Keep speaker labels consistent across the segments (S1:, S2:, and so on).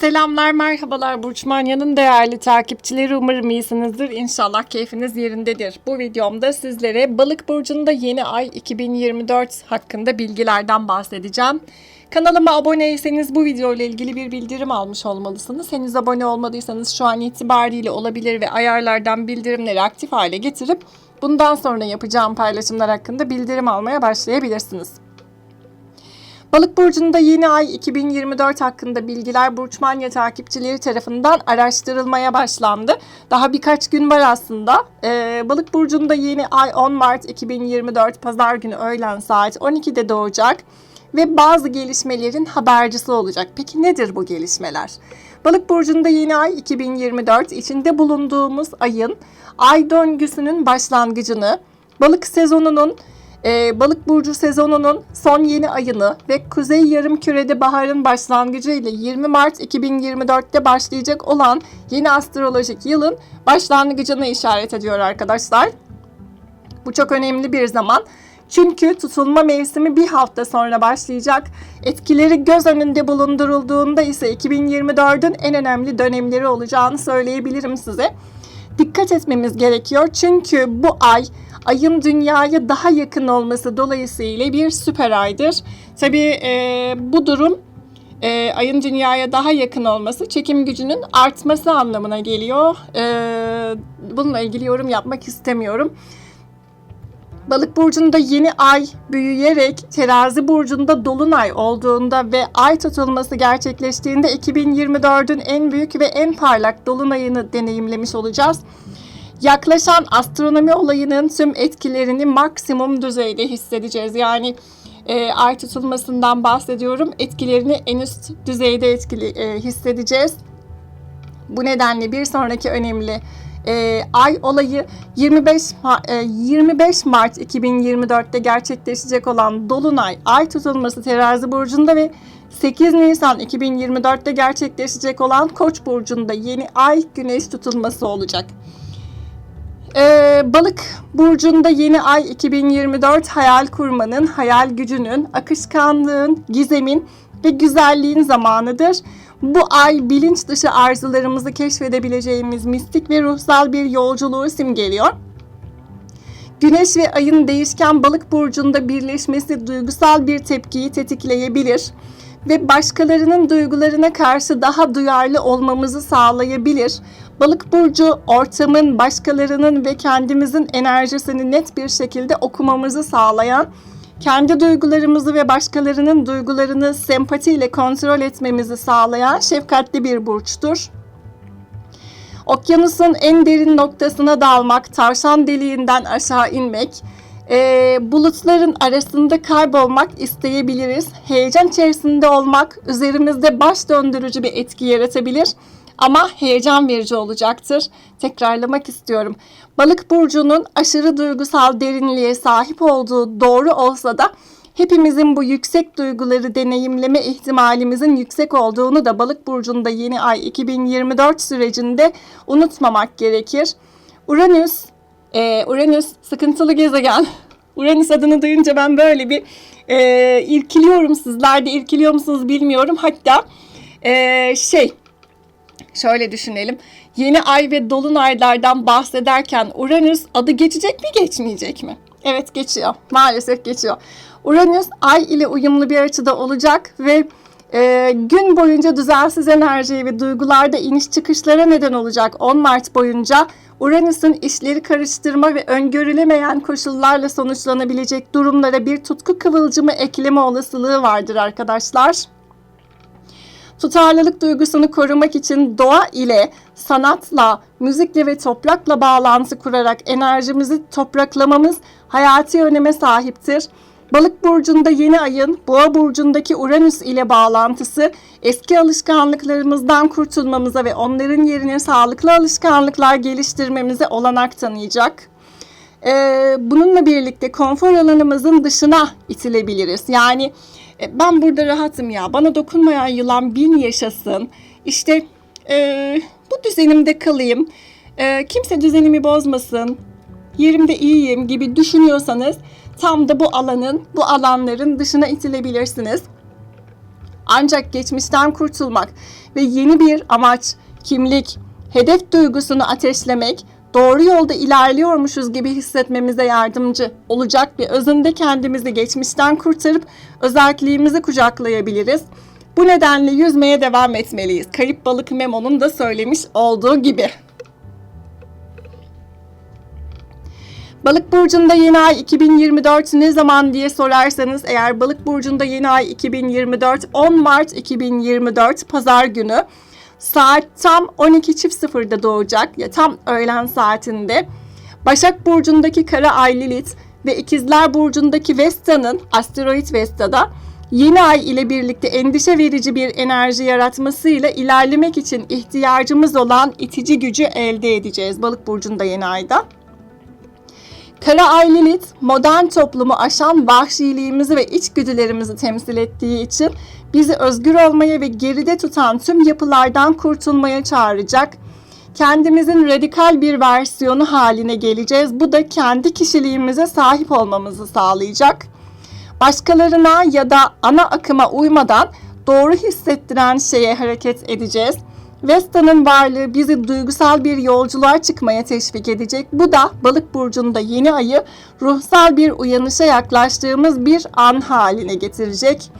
S1: Selamlar, merhabalar Burç Manya'nın değerli takipçileri. Umarım iyisinizdir. İnşallah keyfiniz yerindedir. Bu videomda sizlere Balık Burcu'nda yeni ay 2024 hakkında bilgilerden bahsedeceğim. Kanalıma aboneyseniz bu video ile ilgili bir bildirim almış olmalısınız. Henüz abone olmadıysanız şu an itibariyle olabilir ve ayarlardan bildirimleri aktif hale getirip bundan sonra yapacağım paylaşımlar hakkında bildirim almaya başlayabilirsiniz. Balık burcunda yeni ay 2024 hakkında bilgiler Burçmanya takipçileri tarafından araştırılmaya başlandı. Daha birkaç gün var aslında. Ee, Balık burcunda yeni ay 10 Mart 2024 Pazar günü öğlen saat 12'de doğacak ve bazı gelişmelerin habercisi olacak. Peki nedir bu gelişmeler? Balık burcunda yeni ay 2024 içinde bulunduğumuz ayın ay döngüsünün başlangıcını, balık sezonunun ee, balık burcu sezonunun son yeni ayını ve Kuzey Yarımküre'de baharın başlangıcı ile 20 Mart 2024'te başlayacak olan yeni astrolojik yılın başlangıcına işaret ediyor arkadaşlar. Bu çok önemli bir zaman. Çünkü tutulma mevsimi bir hafta sonra başlayacak. Etkileri göz önünde bulundurulduğunda ise 2024'ün en önemli dönemleri olacağını söyleyebilirim size. Dikkat etmemiz gerekiyor çünkü bu ay ayın dünyaya daha yakın olması dolayısıyla bir süper aydır. Tabii e, bu durum e, ayın dünyaya daha yakın olması çekim gücünün artması anlamına geliyor. E, bununla ilgili yorum yapmak istemiyorum. Balık burcunda yeni ay büyüyerek terazi burcunda dolunay olduğunda ve ay tutulması gerçekleştiğinde 2024'ün en büyük ve en parlak dolunayını deneyimlemiş olacağız. Yaklaşan astronomi olayının tüm etkilerini maksimum düzeyde hissedeceğiz. Yani e, ay tutulmasından bahsediyorum. Etkilerini en üst düzeyde etkili e, hissedeceğiz. Bu nedenle bir sonraki önemli e, ay olayı 25 Ma- e, 25 Mart 2024'te gerçekleşecek olan Dolunay ay tutulması Terazi burcunda ve 8 Nisan 2024'te gerçekleşecek olan Koç burcunda yeni ay güneş tutulması olacak. Ee, balık burcunda yeni ay 2024 hayal kurmanın, hayal gücünün, akışkanlığın, gizemin ve güzelliğin zamanıdır. Bu ay bilinç dışı arzularımızı keşfedebileceğimiz mistik ve ruhsal bir yolculuğu simgeliyor. Güneş ve ayın değişken balık burcunda birleşmesi duygusal bir tepkiyi tetikleyebilir ve başkalarının duygularına karşı daha duyarlı olmamızı sağlayabilir. Balık burcu ortamın, başkalarının ve kendimizin enerjisini net bir şekilde okumamızı sağlayan, kendi duygularımızı ve başkalarının duygularını sempatiyle kontrol etmemizi sağlayan şefkatli bir burçtur. Okyanusun en derin noktasına dalmak, tavşan deliğinden aşağı inmek, e, bulutların arasında kaybolmak isteyebiliriz. Heyecan içerisinde olmak üzerimizde baş döndürücü bir etki yaratabilir ama heyecan verici olacaktır. Tekrarlamak istiyorum. Balık burcunun aşırı duygusal derinliğe sahip olduğu doğru olsa da hepimizin bu yüksek duyguları deneyimleme ihtimalimizin yüksek olduğunu da balık burcunda yeni ay 2024 sürecinde unutmamak gerekir. Uranüs, e, Uranüs sıkıntılı gezegen. Uranüs adını duyunca ben böyle bir e, irkiliyorum. Sizler de irkiliyor musunuz bilmiyorum. Hatta e, şey şöyle düşünelim. Yeni ay ve dolunaylardan bahsederken Uranüs adı geçecek mi geçmeyecek mi? Evet geçiyor. Maalesef geçiyor. Uranüs ay ile uyumlu bir açıda olacak ve e, gün boyunca düzensiz enerji ve duygularda iniş çıkışlara neden olacak 10 Mart boyunca Uranüs'ün işleri karıştırma ve öngörülemeyen koşullarla sonuçlanabilecek durumlara bir tutku kıvılcımı ekleme olasılığı vardır arkadaşlar. Tutarlılık duygusunu korumak için doğa ile, sanatla, müzikle ve toprakla bağlantı kurarak enerjimizi topraklamamız hayati öneme sahiptir. Balık burcunda yeni ayın Boğa burcundaki Uranüs ile bağlantısı eski alışkanlıklarımızdan kurtulmamıza ve onların yerine sağlıklı alışkanlıklar geliştirmemize olanak tanıyacak. Ee, bununla birlikte konfor alanımızın dışına itilebiliriz. Yani e, ben burada rahatım ya bana dokunmayan yılan bin yaşasın. İşte e, bu düzenimde kalayım. E, kimse düzenimi bozmasın. Yerimde iyiyim gibi düşünüyorsanız tam da bu alanın, bu alanların dışına itilebilirsiniz. Ancak geçmişten kurtulmak ve yeni bir amaç, kimlik, hedef duygusunu ateşlemek, doğru yolda ilerliyormuşuz gibi hissetmemize yardımcı olacak ve özünde kendimizi geçmişten kurtarıp özelliğimizi kucaklayabiliriz. Bu nedenle yüzmeye devam etmeliyiz. Karip balık Memo'nun da söylemiş olduğu gibi. Balık burcunda yeni ay 2024 ne zaman diye sorarsanız eğer Balık burcunda yeni ay 2024 10 Mart 2024 pazar günü saat tam 12.00'da doğacak ya tam öğlen saatinde. Başak burcundaki Kara Ay Lilith ve İkizler burcundaki Vesta'nın asteroid Vesta'da yeni ay ile birlikte endişe verici bir enerji yaratmasıyla ilerlemek için ihtiyacımız olan itici gücü elde edeceğiz Balık burcunda yeni ayda. Kara Ay modern toplumu aşan vahşiliğimizi ve içgüdülerimizi temsil ettiği için bizi özgür olmaya ve geride tutan tüm yapılardan kurtulmaya çağıracak. Kendimizin radikal bir versiyonu haline geleceğiz. Bu da kendi kişiliğimize sahip olmamızı sağlayacak. Başkalarına ya da ana akıma uymadan doğru hissettiren şeye hareket edeceğiz. Vesta'nın varlığı bizi duygusal bir yolculuğa çıkmaya teşvik edecek. Bu da balık burcunda yeni ayı ruhsal bir uyanışa yaklaştığımız bir an haline getirecek.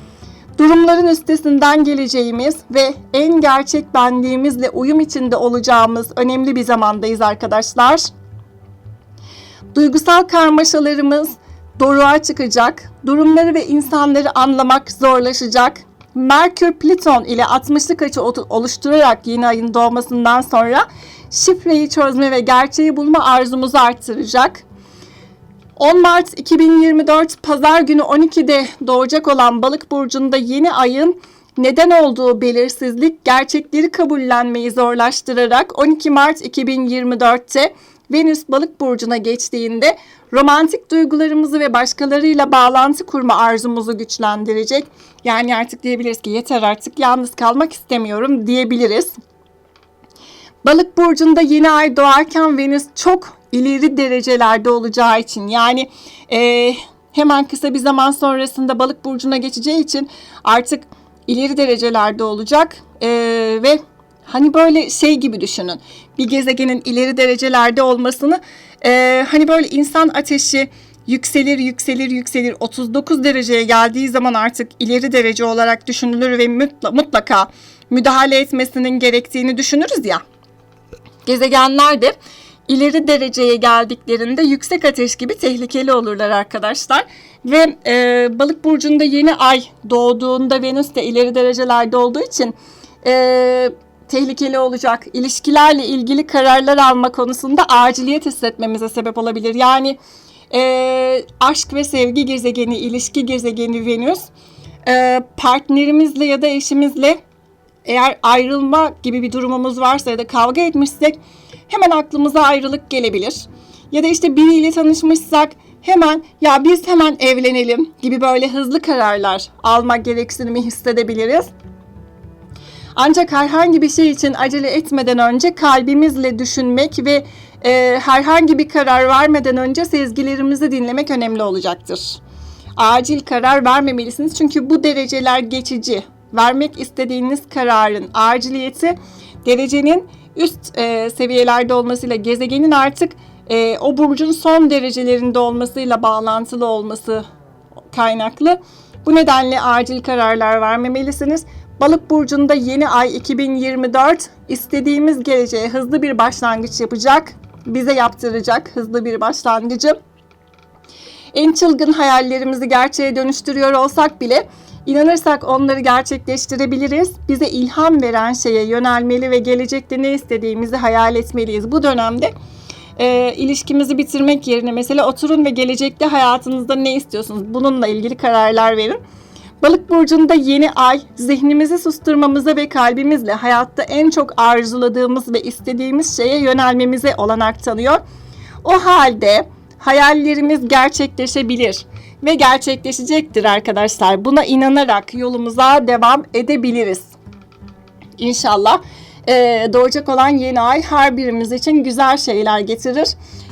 S1: Durumların üstesinden geleceğimiz ve en gerçek benliğimizle uyum içinde olacağımız önemli bir zamandayız arkadaşlar. Duygusal karmaşalarımız doruğa çıkacak. Durumları ve insanları anlamak zorlaşacak. Merkür Plüton ile 60'lık açı oluşturarak yeni ayın doğmasından sonra şifreyi çözme ve gerçeği bulma arzumuzu arttıracak. 10 Mart 2024 Pazar günü 12'de doğacak olan Balık burcunda yeni ayın neden olduğu belirsizlik gerçekleri kabullenmeyi zorlaştırarak 12 Mart 2024'te Venüs Balık burcuna geçtiğinde romantik duygularımızı ve başkalarıyla bağlantı kurma arzumuzu güçlendirecek. Yani artık diyebiliriz ki yeter artık yalnız kalmak istemiyorum diyebiliriz. Balık burcunda yeni ay doğarken Venüs çok ileri derecelerde olacağı için yani e, hemen kısa bir zaman sonrasında balık burcuna geçeceği için artık ileri derecelerde olacak e, ve hani böyle şey gibi düşünün bir gezegenin ileri derecelerde olmasını e, hani böyle insan ateşi yükselir yükselir yükselir 39 dereceye geldiği zaman artık ileri derece olarak düşünülür ve mutlaka müdahale etmesinin gerektiğini düşünürüz ya. Gezegenler de ileri dereceye geldiklerinde yüksek ateş gibi tehlikeli olurlar arkadaşlar. Ve e, balık burcunda yeni ay doğduğunda Venüs de ileri derecelerde olduğu için e, tehlikeli olacak. İlişkilerle ilgili kararlar alma konusunda aciliyet hissetmemize sebep olabilir. Yani e, aşk ve sevgi gezegeni, ilişki gezegeni Venüs e, partnerimizle ya da eşimizle eğer ayrılma gibi bir durumumuz varsa ya da kavga etmişsek hemen aklımıza ayrılık gelebilir. Ya da işte biriyle tanışmışsak hemen ya biz hemen evlenelim gibi böyle hızlı kararlar almak gereksinimi hissedebiliriz. Ancak herhangi bir şey için acele etmeden önce kalbimizle düşünmek ve e, herhangi bir karar vermeden önce sezgilerimizi dinlemek önemli olacaktır. Acil karar vermemelisiniz çünkü bu dereceler geçici. Vermek istediğiniz kararın aciliyeti derecenin üst e, seviyelerde olmasıyla gezegenin artık e, o burcun son derecelerinde olmasıyla bağlantılı olması kaynaklı. Bu nedenle acil kararlar vermemelisiniz. Balık burcunda yeni ay 2024 istediğimiz geleceğe hızlı bir başlangıç yapacak. Bize yaptıracak hızlı bir başlangıcı. En çılgın hayallerimizi gerçeğe dönüştürüyor olsak bile inanırsak onları gerçekleştirebiliriz. Bize ilham veren şeye yönelmeli ve gelecekte ne istediğimizi hayal etmeliyiz. Bu dönemde e, ilişkimizi bitirmek yerine mesela oturun ve gelecekte hayatınızda ne istiyorsunuz? Bununla ilgili kararlar verin. Balık burcunda yeni ay zihnimizi susturmamıza ve kalbimizle hayatta en çok arzuladığımız ve istediğimiz şeye yönelmemize olanak tanıyor. O halde hayallerimiz gerçekleşebilir ve gerçekleşecektir arkadaşlar. Buna inanarak yolumuza devam edebiliriz. İnşallah ee, doğacak olan yeni ay her birimiz için güzel şeyler getirir.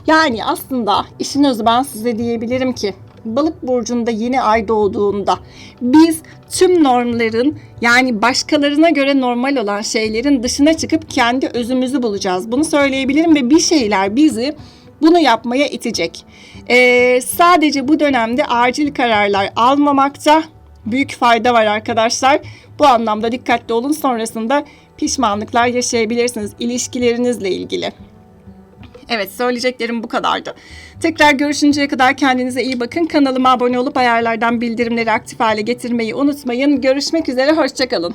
S1: Yani aslında işin özü ben size diyebilirim ki Balık burcunda yeni ay doğduğunda biz tüm normların yani başkalarına göre normal olan şeylerin dışına çıkıp kendi özümüzü bulacağız. Bunu söyleyebilirim ve bir şeyler bizi bunu yapmaya itecek. Ee, sadece bu dönemde acil kararlar almamakta büyük fayda var arkadaşlar. Bu anlamda dikkatli olun sonrasında pişmanlıklar yaşayabilirsiniz ilişkilerinizle ilgili. Evet söyleyeceklerim bu kadardı. Tekrar görüşünceye kadar kendinize iyi bakın. Kanalıma abone olup ayarlardan bildirimleri aktif hale getirmeyi unutmayın. Görüşmek üzere, hoşçakalın.